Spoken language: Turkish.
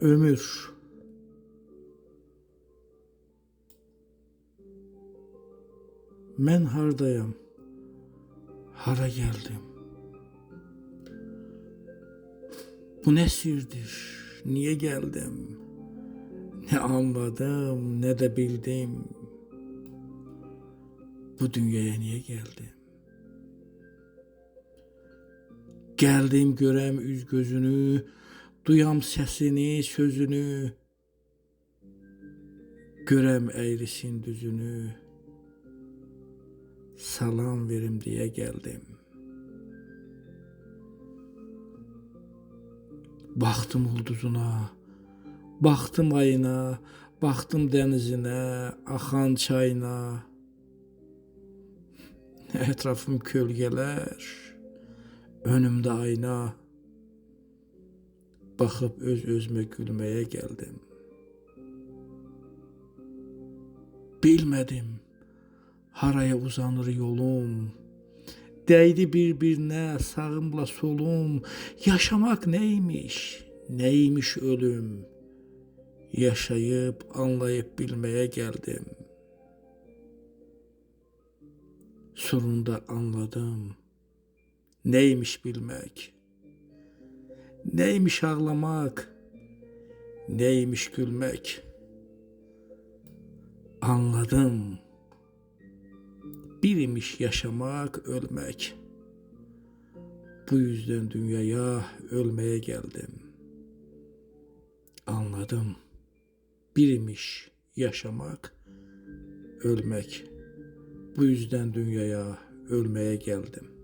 Ömür. Mən hardayam? Hara geldim? Bu ne sirdir? Niye geldim? Ne anladım, ne de bildim. Bu dünyaya niye geldim? Geldim görəm üz gözünü, duyam səsini, sözünü. Görəm əyrisin düzünü. Salam verim diye geldim. Baktım ulduzuna, baktım ayına, baktım denizine, akan çayına. Etrafım kölgeler, önümde ayna. Bakıp öz özüme gülmeye geldim. Bilmedim haraya uzanır yolum. Değdi birbirine sağımla solum. Yaşamak neymiş? Neymiş ölüm? Yaşayıp anlayıp bilmeye geldim. Sonunda anladım. Neymiş bilmek? Neymiş ağlamak? Neymiş gülmek? Anladım. Birimiş yaşamak, ölmek. Bu yüzden dünyaya ölmeye geldim. Anladım. Birimiş yaşamak, ölmek. Bu yüzden dünyaya ölmeye geldim.